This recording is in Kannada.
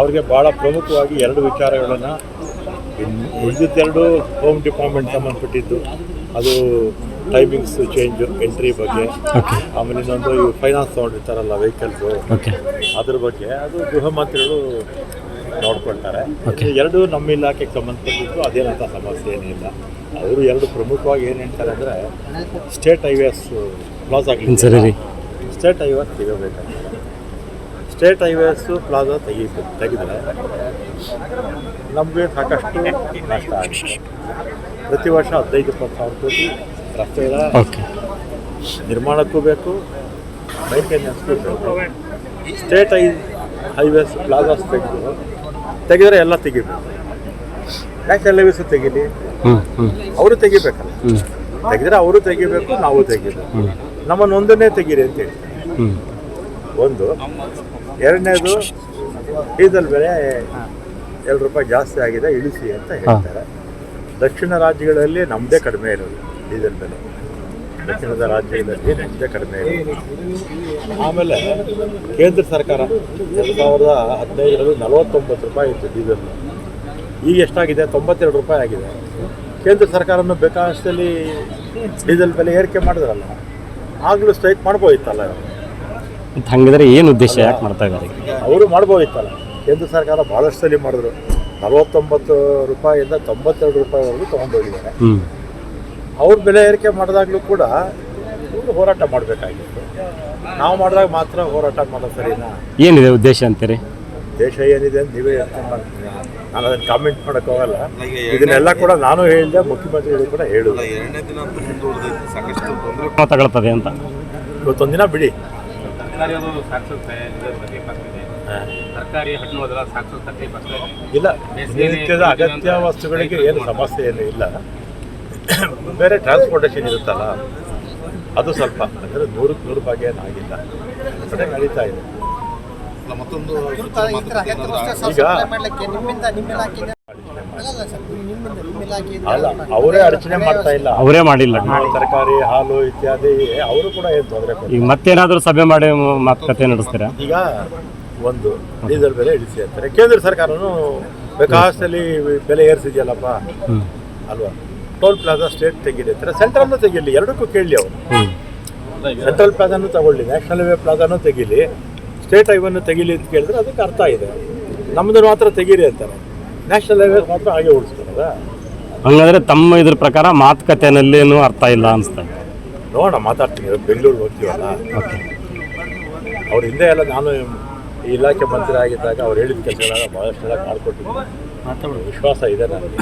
ಅವ್ರಿಗೆ ಭಾಳ ಪ್ರಮುಖವಾಗಿ ಎರಡು ವಿಚಾರಗಳನ್ನು ಉಳಿದಿದ್ದೆರಡು ಹೋಮ್ ಡಿಪಾರ್ಟ್ಮೆಂಟ್ ಸಂಬಂಧಪಟ್ಟಿದ್ದು. ಅದು ಟೈಮಿಂಗ್ಸ್ ಚೇಂಜ್ ಎಂಟ್ರಿ ಬಗ್ಗೆ. ಆಮೇಲೆ ಇನ್ನೊಂದು ಇವು ಫೈನಾನ್ಸ್ ತೊಗೊಂಡಿರ್ತಾರಲ್ಲ ವೆಹಿಕಲ್ಸು ಅದ್ರ ಬಗ್ಗೆ. ಅದು ಗೃಹ ಮಂತ್ರಿಗಳು ನೋಡ್ಕೊಳ್ತಾರೆ. ಎರಡು ನಮ್ಮ ಇಲಾಖೆಗೆ ಸಂಬಂಧಪಟ್ಟಿದ್ದು ಅದೇನಂತ ಸಮಸ್ಯೆ ಏನಿಲ್ಲ ಅವರು ಎರಡು ಪ್ರಮುಖವಾಗಿ ಏನು ಹೇಳ್ತಾರೆ ಅಂದರೆ ಸ್ಟೇಟ್ ಹೈವೇಸ್ ಕ್ಲಾಸ್ ಆಗಲಿ ಸ್ಟೇಟ್ ಹೈವೇಸ್ ತೆಗೋಬೇಕಂತ ಸ್ಟೇಟ್ ಹೈವೇಸು ಪ್ಲಾಜಾ ತೆಗಿಬೇಕು ತೆಗೆದರೆ ನಮಗೆ ಸಾಕಷ್ಟು ನಷ್ಟ ಆಗುತ್ತೆ. ಪ್ರತಿ ವರ್ಷ ಹದಿನೈದು ಇಪ್ಪತ್ತು ಸಾವಿರ ಕೋಟಿ ರಸ್ತೆಗಳ ನಿರ್ಮಾಣಕ್ಕೂ ಬೇಕು ಮೈಂಟೆನೆನ್ಸ್ಗೂ ಬೇಕು. ಸ್ಟೇಟ್ ಹೈ ಹೈವೇಸ್ ಪ್ಲಾಜಾಸ್ ತೆಗೆದು ತೆಗೆದರೆ ಎಲ್ಲ ತೆಗಿಬೇಕು. ನ್ಯಾಷನಲ್ ಹೈವೇಸು ತೆಗೀಲಿ. ಹ್ಞೂ ಹ್ಞೂ ಅವರು ತೆಗಿಬೇಕಲ್ಲ. ತೆಗೆದ್ರೆ ಅವರು ತೆಗಿಬೇಕು ನಾವು ತೆಗಿಬೇಕು. ನಮ್ಮ ನೊಂದನ್ನೇ ತೆಗೀರಿ ಅಂತ ಹೇಳಿ ಒಂದು. ಎರಡನೇದು ಡೀಸೆಲ್ ಬೆಲೆ ಎರಡು ರೂಪಾಯಿ ಜಾಸ್ತಿ ಆಗಿದೆ ಇಳಿಸಿ ಅಂತ ಹೇಳ್ತಾರೆ. ದಕ್ಷಿಣ ರಾಜ್ಯಗಳಲ್ಲಿ ನಮ್ಮದೇ ಕಡಿಮೆ ಇರೋದು ಡೀಸೆಲ್ ಬೆಲೆ. ದಕ್ಷಿಣದ ರಾಜ್ಯಗಳಲ್ಲಿ ನಮ್ಮದೇ ಕಡಿಮೆ ಇರೋದು. ಆಮೇಲೆ ಕೇಂದ್ರ ಸರ್ಕಾರ ಎರಡು ಸಾವಿರದ ಹದಿನೈದರಲ್ಲಿ ನಲವತ್ತೊಂಬತ್ತು ರೂಪಾಯಿ ಇತ್ತು ಡೀಸೆಲ್ ಈಗ ಎಷ್ಟಾಗಿದೆ? ತೊಂಬತ್ತೆರಡು ರೂಪಾಯಿ ಆಗಿದೆ. ಕೇಂದ್ರ ಸರ್ಕಾರನೂ ಬೇಕಾದಷ್ಟಲ್ಲಿ ಡೀಸೆಲ್ ಬೆಲೆ ಏರಿಕೆ ಮಾಡಿದ್ರಲ್ಲ. ಆಗಲೂ ಸ್ಟ್ರೈಕ್ ಮಾಡ್ಬೋದಿತ್ತಲ್ಲ ಮತ್ತು ಹಂಗಿದ್ರೆ ಏನು ಉದ್ದೇಶ ಯಾಕೆ ಮಾಡ್ತಾ ಇದ್ದಾರೆ? ಅವರು ಮಾಡ್ಬೋದಿತ್ತಲ್ಲ. ಕೇಂದ್ರ ಸರ್ಕಾರ ಭಾಳಷ್ಟು ಸಲ ಮಾಡಿದ್ರು. ನಲವತ್ತೊಂಬತ್ತು ರೂಪಾಯಿಯಿಂದ ತೊಂಬತ್ತೆರಡು ರೂಪಾಯಿವರೆಗೂ ತೊಗೊಂಡೋಗಿದ್ದಾರೆ ಅವ್ರ ಬೆಲೆ ಏರಿಕೆ ಮಾಡಿದಾಗಲೂ ಕೂಡ ಇವರು ಹೋರಾಟ ಮಾಡಬೇಕಾಗಿತ್ತು. ನಾವು ಮಾಡಿದಾಗ ಮಾತ್ರ ಹೋರಾಟ ಮಾಡೋದು ಸರಿನಾ? ಏನಿದೆ ಉದ್ದೇಶ ಅಂತೀರಿ? ದೇಶ ಏನಿದೆ ಅಂತ ನೀವೇ ಯೋಚನೆ ಮಾಡ್ತೀನಿ ನಾನು ಅದನ್ನು ಕಾಮೆಂಟ್ ಮಾಡೋಕ್ಕಾಗಲ್ಲ ಹೋಗಲ್ಲ. ಇದನ್ನೆಲ್ಲ ಕೂಡ ನಾನು ಹೇಳಿದೆ ಮುಖ್ಯಮಂತ್ರಿಗಳು ಕೂಡ ಹೇಳಿದ್ರು ಎರಡನೇ ದಿನ ಸಾಕಷ್ಟು ತೊಂದರೆ. ತಗೊಳ್ತದೆ ಅಂತ. ಇವತ್ತೊಂದಿನ ಬಿಡಿ. ತರಕಾರಿ ಅದು ಸಾಕಷ್ಟು ತಕಲೀಫ್ ಆಗ್ತಿದೆ. ತರಕಾರಿ ಹಣ್ಣು ಅದೆಲ್ಲ ಸಾಕಷ್ಟು ತಕಲೀಫ್ ಆಗ್ತಾ ಇದೆ ಇಲ್ಲ ದಿನನಿತ್ಯದ ಅಗತ್ಯ ವಸ್ತುಗಳಿಗೆ ಏನು ಸಮಸ್ಯೆ ಏನು ಇಲ್ಲ. ಬೇರೆ ಟ್ರಾನ್ಸ್ಪೋರ್ಟೇಷನ್ ಇರುತ್ತಲ್ಲ ಅದು ಸ್ವಲ್ಪ ಅಂದರೆ ನೂರಕ್ಕೆ ನೂರು ಭಾಗ ಏನು ಆಗಿಲ್ಲ. ಕಡೆ ನಡೀತಾ ಇದೆ. ಅಲ್ಲ, ಮತ್ತೊಂದು ಈಗ- ಅಲ್ಲ ಅವರೇ ಅಡಚಣೆ ಮಾಡ್ತಾ ಇಲ್ಲ. ಅವರೇ ಮಾಡಿಲ್ಲ. ಹಣ್ಣು, ತರಕಾರಿ ಹಾಲು ಇತ್ಯಾದಿ ಅವರು ಕೂಡ ಏನು ತೊಂದರೆ ಕೊಡ್ತಾರೆ? ಈಗ ಮತ್ತೇನಾದರೂ ಸಭೆ ಮಾಡಿ ಮಾತುಕತೆ ನಡೆಸ್ತೀರಾ? ಈಗ ಒಂದು ಡೀಸೆಲ್ ಬೆಲೆ ಇಳಿಸಿ ಅಂತಾರೆ. ಕೇಂದ್ರ ಸರ್ಕಾರನು ಬೇಕಾಸಲ್ಲಿ ಬೆಲೆ ಏರಿಸಿದೆಯಲ್ಲಪ್ಪ? ಹ್ಞೂ ಅಲ್ವಾ? ಟೋಲ್ ಪ್ಲಾಜಾ ಸ್ಟೇಟ್ ತೆಗೀರಿ ಅಂತಾರೆ. ಸೆಂಟ್ರಲ್ನು ತೆಗೀಲಿ ಎರಡಕ್ಕೂ ಕೇಳಿ ಅವರು. ಸೆಂಟ್ರಲ್ ಪ್ಲಾಜಾನು ತಗೊಳ್ಳಿ ನ್ಯಾಷನಲ್ ಹೈವೇ ಪ್ಲಾಜಾನು ತೆಗೀಲಿ ಸ್ಟೇಟ್ ಹೈವೇನು ತೆಗೀಲಿ ಅಂತ ಕೇಳಿದ್ರೆ ಅದಕ್ಕೆ ಅರ್ಥ ಇದೆ. ನಮ್ಮದು ಮಾತ್ರ ತೆಗೀರಿ ಅಂತಾರೆ. ನ್ಯಾಷನಲ್ ಹೈವೇ ಮಾತ್ರ ಹಾಗೆ ಉಳಿಸ್ಕೊಳ್ಳೋದ? ಹಂಗಂದ್ರೆ ತಮ್ಮ ಇದ್ರ ಪ್ರಕಾರ ಮಾತುಕತೆನಲ್ಲೇನು ಅರ್ಥ ಇಲ್ಲ ಅನಿಸ್ತಾ ನೋಡೋಣ ಮಾತಾಡ್ತೀನಿ. ಬೆಂಗಳೂರು ಬೆಂಗಳೂರಿಗೆ ಹೋಗ್ತೀವಲ್ಲ? ಅವ್ರ ಹಿಂದೆ ಎಲ್ಲ ನಾನು ಈ ಇಲಾಖೆ ಮಂತ್ರಿ ಆಗಿದ್ದಾಗ ಅವ್ರು ಹೇಳಿದ ಕೆಲಸಗಳೆಲ್ಲ ಭಾಳಷ್ಟೆಲ್ಲ ಮಾಡ್ಕೊಟ್ಟಿದ್ದೀನಿ. ವಿಶ್ವಾಸ ಇದೆ ನನಗೆ.